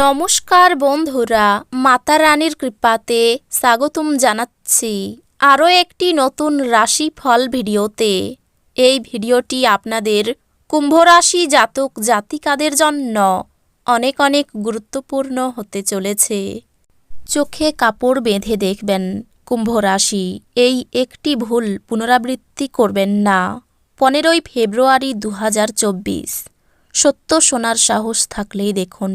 নমস্কার বন্ধুরা, মাতা রানীর কৃপাতে স্বাগতম জানাচ্ছি আরও একটি নতুন রাশি ফল ভিডিওতে। এই ভিডিওটি আপনাদের কুম্ভ রাশি জাতক জাতিকাদের জন্য অনেক অনেক গুরুত্বপূর্ণ হতে চলেছে। চোখে কাপড় বেঁধে দেখবেন কুম্ভ রাশি এই একটি ভুল পুনরাবৃত্তি করবেন না। পনেরোই ফেব্রুয়ারি দু হাজার চব্বিশ, সত্য শোনার সাহস থাকলেই দেখুন।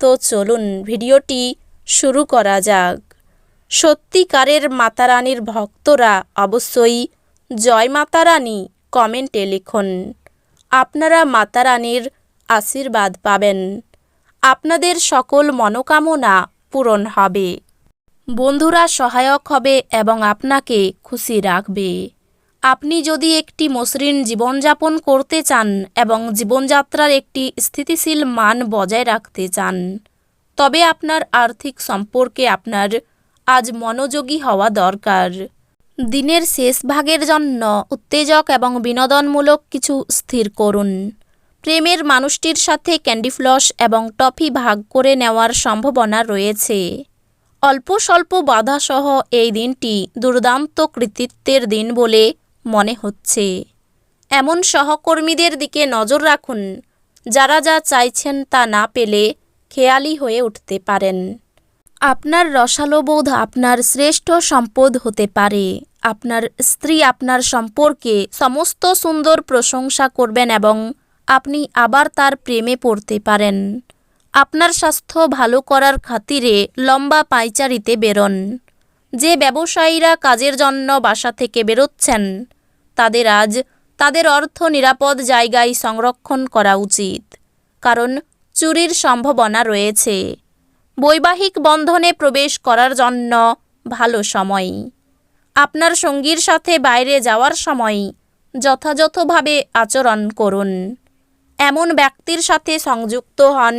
তো চলুন ভিডিওটি শুরু করা যাক। সত্যিকারের মাতারানীর ভক্তরা অবশ্যই জয় মাতারানী কমেন্টে লিখুন। আপনারা মাতারানীর আশীর্বাদ পাবেন। আপনাদের সকল মনোকামনা পূরণ হবে। বন্ধুরা সহায়ক হবে এবং আপনাকে খুশি রাখবে। আপনি যদি একটি মসৃণ জীবনযাপন করতে চান এবং জীবনযাত্রার একটি স্থিতিশীল মান বজায় রাখতে চান, তবে আপনার আর্থিক সম্পর্কে আপনার আজ মনোযোগী হওয়া দরকার। দিনের শেষ ভাগের জন্য উত্তেজক এবং বিনোদনমূলক কিছু স্থির করুন। প্রেমের মানুষটির সাথে ক্যান্ডি ফ্লস এবং টফি ভাগ করে নেওয়ার সম্ভাবনা রয়েছে। অল্প স্বল্প বাধাসহ এই দিনটি দুর্দান্ত কৃতিত্বের দিন বলে মনে হচ্ছে। এমন সহকর্মীদের দিকে নজর রাখুন, যারা যা চাইছেন তা না পেলে খেয়ালি হয়ে উঠতে পারেন। আপনার রসালোবোধ আপনার শ্রেষ্ঠ সম্পদ হতে পারে। আপনার স্ত্রী আপনার সম্পর্কে সমস্ত সুন্দর প্রশংসা করবেন এবং আপনি আবার তার প্রেমে পড়তে পারেন। আপনার স্বাস্থ্য ভালো করার খাতিরে লম্বা পাইচারিতে বেরোন। যে ব্যবসায়ীরা কাজের জন্য বাসা থেকে বেরোচ্ছেন, তাদের আজ তাদের অর্থ নিরাপদ জায়গায় সংরক্ষণ করা উচিত, কারণ চুরির সম্ভাবনা রয়েছে। বৈবাহিক বন্ধনে প্রবেশ করার জন্য ভালো সময়। আপনার সঙ্গীর সাথে বাইরে যাওয়ার সময় যথাযথভাবে আচরণ করুন। এমন ব্যক্তির সাথে সংযুক্ত হন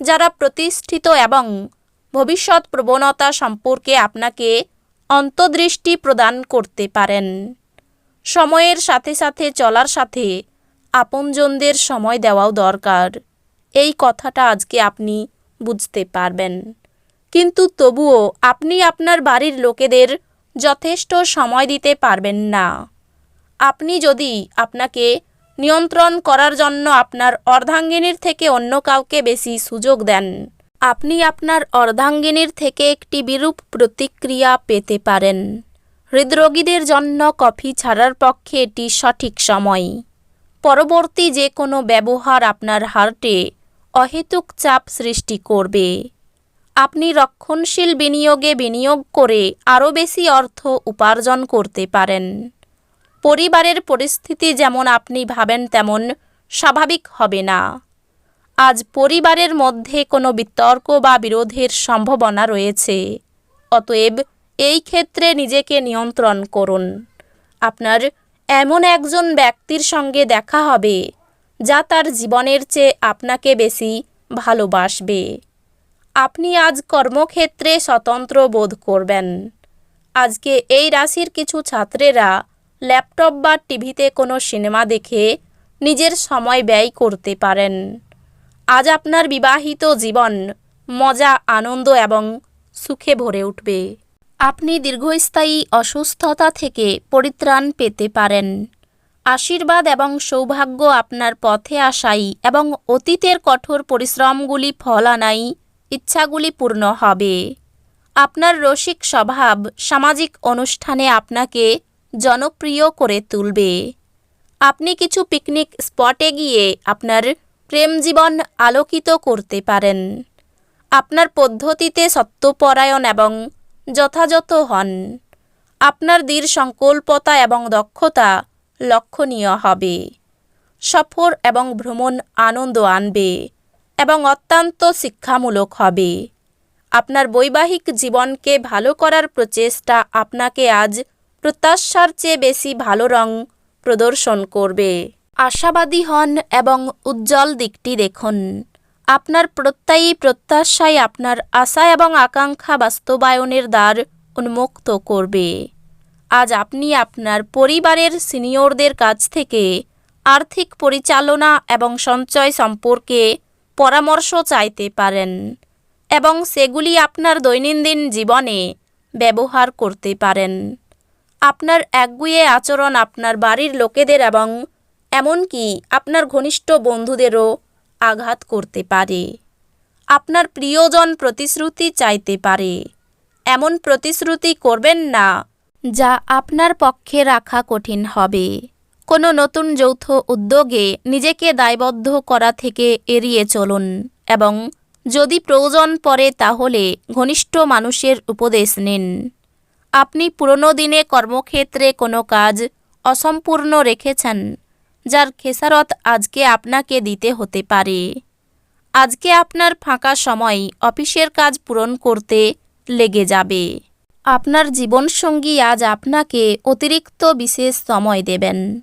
যারা প্রতিষ্ঠিত এবং ভবিষ্যৎ প্রবণতা সম্পর্কে আপনাকে অন্তর্দৃষ্টি প্রদান করতে পারেন। সময়ের সাথে সাথে চলার সাথে আপনজনদের সময় দেওয়াও দরকার। এই কথাটা আজকে আপনি বুঝতে পারবেন। কিন্তু তবুও আপনি আপনার বাড়ির লোকেদের যথেষ্ট সময় দিতে পারবেন না। আপনি যদি আপনাকে নিয়ন্ত্রণ করার জন্য আপনার অর্ধাঙ্গিনীর থেকে অন্য কাউকে বেশি সুযোগ দেন আপনি আপনার অর্ধাঙ্গিনীর থেকে একটি বিরূপ প্রতিক্রিয়া পেতে পারেন। হৃদরোগীদের জন্য কফি ছাড়ার পক্ষে এটি সঠিক সময়। পরবর্তী যে কোনো ব্যবহার আপনার হার্টে অহেতুক চাপ সৃষ্টি করবে। আপনি রক্ষণশীল বিনিয়োগে বিনিয়োগ করে আরও বেশি অর্থ উপার্জন করতে পারেন। পরিবারের পরিস্থিতি যেমন আপনি ভাবেন তেমন স্বাভাবিক হবে না। আজ পরিবারের মধ্যে কোনো বিতর্ক বা বিরোধের সম্ভাবনা রয়েছে। অতএব এই ক্ষেত্রে নিজেকে নিয়ন্ত্রণ করুন। আপনার এমন একজন ব্যক্তির সঙ্গে দেখা হবে, যা তার জীবনের চেয়ে আপনাকে বেশি ভালোবাসবে। আপনি আজ কর্মক্ষেত্রে স্বতন্ত্র বোধ করবেন। আজকে এই রাশির কিছু ছাত্রেরা ল্যাপটপ বা টিভিতে কোনো সিনেমা দেখে নিজের সময় ব্যয় করতে পারেন। আজ আপনার বিবাহিত জীবন মজা, আনন্দ এবং সুখে ভরে উঠবে। আপনি দীর্ঘস্থায়ী অসুস্থতা থেকে পরিত্রাণ পেতে পারেন। আশীর্বাদ এবং সৌভাগ্য আপনার পথে আসাই এবং অতীতের কঠোর পরিশ্রমগুলি ফল আনাই ইচ্ছাগুলি পূর্ণ হবে। আপনার রসিক স্বভাব সামাজিক অনুষ্ঠানে আপনাকে জনপ্রিয় করে তুলবে। আপনি কিছু পিকনিক স্পটে গিয়ে আপনার প্রেম জীবন আলোকিত করতে পারেন। আপনার পদ্ধতিতে সত্যপরায়ণ এবং যথাযথ হন। আপনার দৃঢ় সংকল্পতা এবং দক্ষতা লক্ষণীয় হবে। সফর এবং ভ্রমণ আনন্দ আনবে এবং অত্যন্ত শিক্ষামূলক হবে। আপনার বৈবাহিক জীবনকে ভালো করার প্রচেষ্টা আপনাকে আজ প্রত্যাশার চেয়ে বেশি ভালো রং প্রদর্শন করবে। আশাবাদী হন এবং উজ্জ্বল দিকটি দেখুন। আপনার প্রত্যয়ী প্রত্যাশায় আপনার আশা এবং আকাঙ্ক্ষা বাস্তবায়নের দ্বার উন্মুক্ত করবে। আজ আপনি আপনার পরিবারের সিনিয়রদের কাছ থেকে আর্থিক পরিচালনা এবং সঞ্চয় সম্পর্কে পরামর্শ চাইতে পারেন এবং সেগুলি আপনার দৈনন্দিন জীবনে ব্যবহার করতে পারেন। আপনার একগুয়ে আচরণ আপনার বাড়ির লোকেদের এবং এমনকি আপনার ঘনিষ্ঠ বন্ধুদেরও আঘাত করতে পারে। আপনার প্রিয়জন প্রতিশ্রুতি চাইতে পারে। এমন প্রতিশ্রুতি করবেন না যা আপনার পক্ষে রাখা কঠিন হবে। কোনো নতুন যৌথ উদ্যোগে নিজেকে দায়বদ্ধ করা থেকে এড়িয়ে চলুন এবং যদি প্রয়োজন পড়ে তাহলে ঘনিষ্ঠ মানুষের উপদেশ নিন। আপনি পুরনো দিনে কর্মক্ষেত্রে কোনো কাজ অসম্পূর্ণ রেখেছেন যার খেসারত আজকে আপনাকে দিতে হতে পারে। আজকে আপনার ফাঁকা সময় অফিসের কাজ পূরণ করতে লেগে যাবে। আপনার জীবনসঙ্গী আজ আপনাকে অতিরিক্ত বিশেষ সময় দেবেন।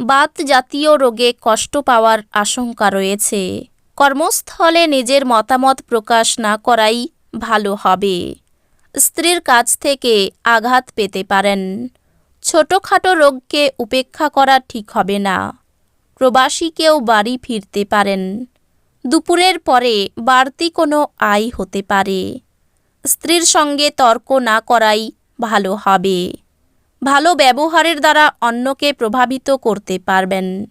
বাত জাতীয় রোগে কষ্ট পাওয়ার আশঙ্কা রয়েছে। কর্মস্থলে নিজের মতামত প্রকাশ না করাই ভালো হবে। স্ত্রীর কাছ থেকে আঘাত পেতে পারেন। ছোটোখাটো রোগকে উপেক্ষা করা ঠিক হবে না। প্রবাসীকেও বাড়ি ফিরতে পারেন। দুপুরের পরে বাড়তি কোনো আয় হতে পারে। স্ত্রীর সঙ্গে তর্ক না করাই ভালো হবে। ভালো ব্যবহারের দ্বারা অন্যকে প্রভাবিত করতে পারবেন।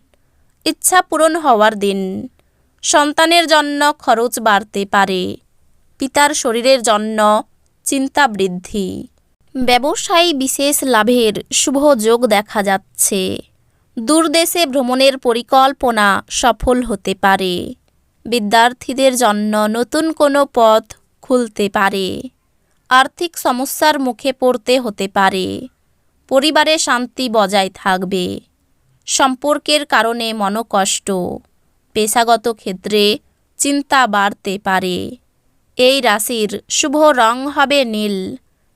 ইচ্ছা পূরণ হওয়ার দিন। সন্তানের জন্য খরচ বাড়তে পারে। পিতার শরীরের জন্য চিন্তা বৃদ্ধি। ব্যবসায়ী বিশেষ লাভের শুভ যোগ দেখা যাচ্ছে। দূরদেশে ভ্রমণের পরিকল্পনা সফল হতে পারে। বিদ্যার্থীদের জন্য নতুন কোনো পথ খুলতে পারে। আর্থিক সমস্যার মুখে পড়তে হতে পারে। পরিবারে শান্তি বজায় থাকবে। সম্পর্কের কারণে মনকষ্ট। পেশাগত ক্ষেত্রে চিন্তা বাড়তে পারে। এই রাশির শুভ রং হবে নীল।